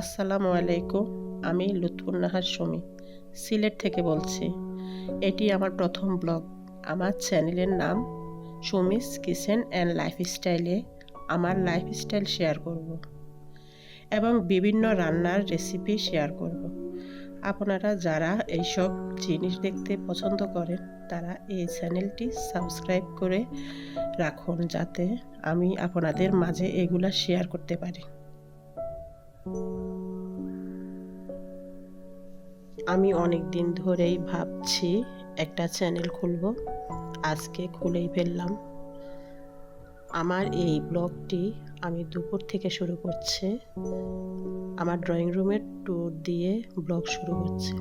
আসসালামু আলাইকুম, আমি লুৎফুন্নাহার সুমি, সিলেট থেকে বলছি। এটি আমার প্রথম ব্লগ। আমার চ্যানেলের নাম সুমিস কিচেন অ্যান্ড লাইফস্টাইলে আমার লাইফস্টাইল শেয়ার করব এবং বিভিন্ন রান্নার রেসিপি শেয়ার করব। আপনারা যারা এইসব জিনিস দেখতে পছন্দ করেন, তারা এই চ্যানেলটি সাবস্ক্রাইব করে রাখুন যাতে আমি আপনাদের মাঝে এগুলা শেয়ার করতে পারি। আমি অনেক দিন ধরেই ভাবছি একটা চ্যানেল খুলব। আজকে খুলেই ফেললাম। আমার এই ব্লগটি আমি দুপুর থেকে শুরু করছে। আমার ড্রয়িং রুমের ট্যুর দিয়ে ব্লগ শুরু করছি।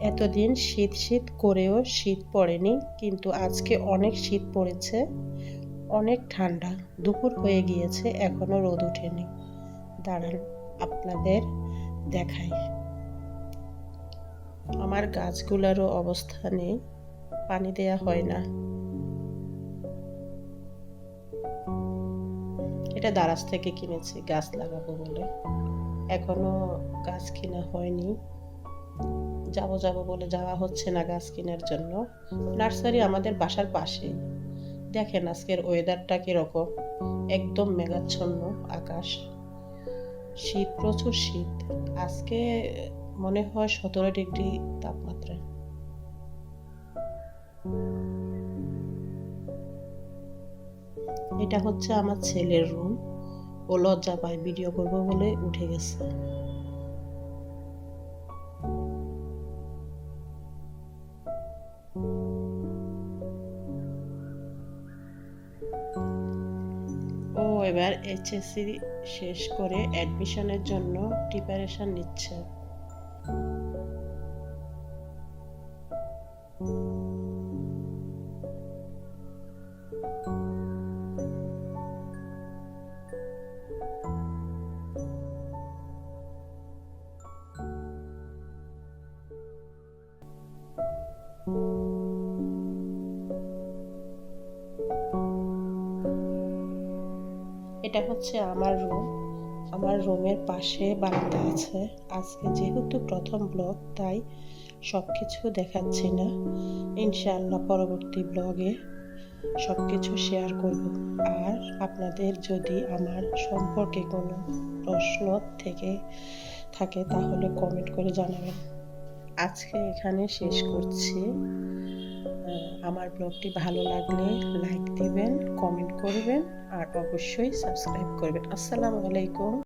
এতদিন শীত শীত করেও শীত পড়েনি, কিন্তু আজকে অনেক শীত পড়েছে, অনেক ঠান্ডা। দুপুর হয়ে গিয়েছে, এখনও রোদ ওঠেনি। দাঁড়ান, আপনাদের দেখাই। আমার গাছগুলোরও অবস্থা নেই, পানি দেয়া হয় না। এটা দারাজ থেকে কিনেছি, গাছ লাগাবো বলে। এখনও গাছ কিনা হয়নি। যাব যাব বলে যাওয়া হচ্ছে না গাছ কেনার জন্য। নার্সারি আমাদের বাসার পাশে। দেখেন আজকের ওয়েদারটা কীরকম। একদম মেঘাচ্ছন্ন আকাশ। শীত, প্রচুর শীত। আজকে মনে হয় সতেরো ডিগ্রি তাপমাত্রা এটা হচ্ছে আমার ছেলের রুম ও লজ্জা পায় ভিডিও করব বলে উঠে গেছে। এবার এইচএসসি শেষ করে অ্যাডমিশনের জন্য প্রিপারেশন নিচ্ছে। এটা হচ্ছে আমার রুম আমার রুমের পাশে বারান্দা আছে। আজকে যেহেতু প্রথম ব্লগ তাই সব কিছু দেখাচ্ছি না। ইনশাআল্লাহ পরবর্তী ব্লগে সব কিছু শেয়ার করব। আর আপনাদের যদি আমার সম্পর্কে কোনো প্রশ্ন থেকে থাকে, তাহলে কমেন্ট করে জানাবেন। আজকে এখানে শেষ করছি। আমার ব্লগটি ভালো লাগলে লাইক দিবেন কমেন্ট করবেন আর অবশ্যই সাবস্ক্রাইব করবেন। আসসালামু আলাইকুম।